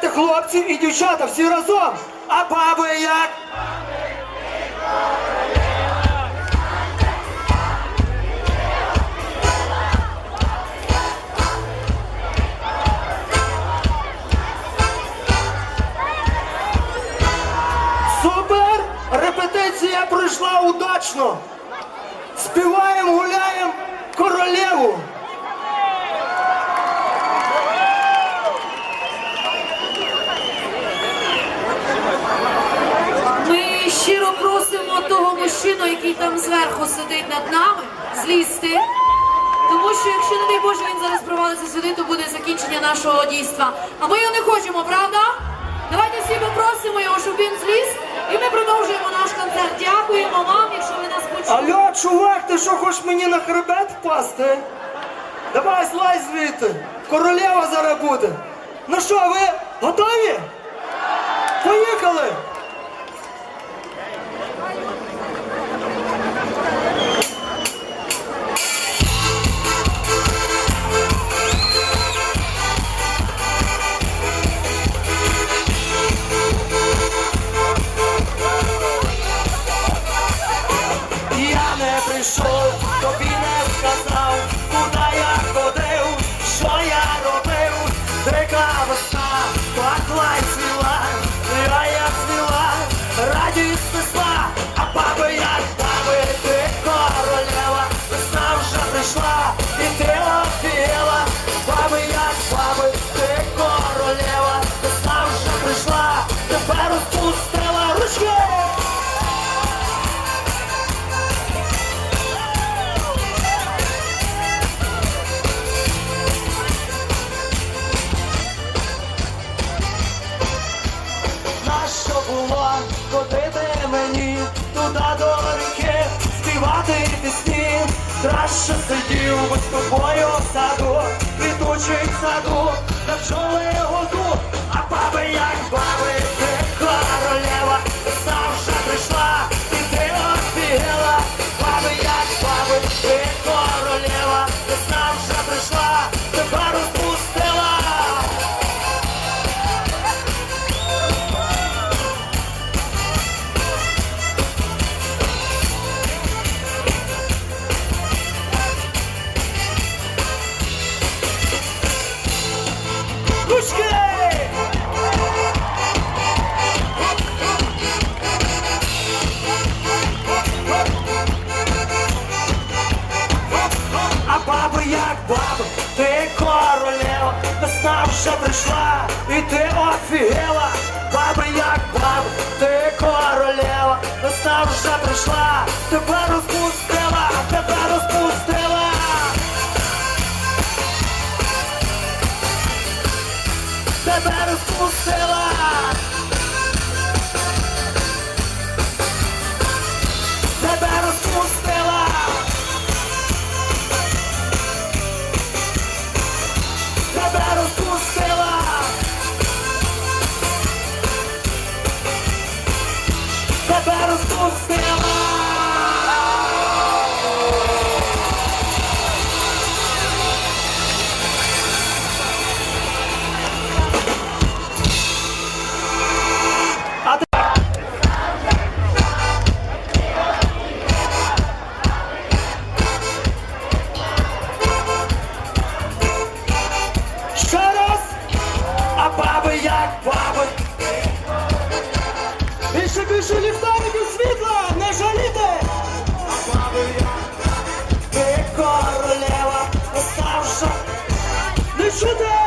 давайте хлопці і дівчата всі разом. А баби як? Супер! Репетиція пройшла удачно. Співаємо, гуляємо королеву. Ми щиро того мужчину, який там зверху сидить над нами, злізти. Тому що якщо, не дай Боже, він зараз провалиться сюди, то буде закінчення нашого дійства. А ми його не хочемо, правда? Давайте всі попросимо його, щоб він зліз, і ми продовжуємо наш концерт. Дякуємо вам, якщо ви нас почули. Алло, чувак, ти що хочеш мені на хребет впасти? Давай злазь звідти. Королева зараз буде. Ну що, ви готові? Поїхали! Ходити мені туди до ріки, співати пісні, краще сидів би з тобою в саду, квітучий саду, на весна вже прийшла, і ти офігела. Ліхтариків світла, не як ти королева. Не чути.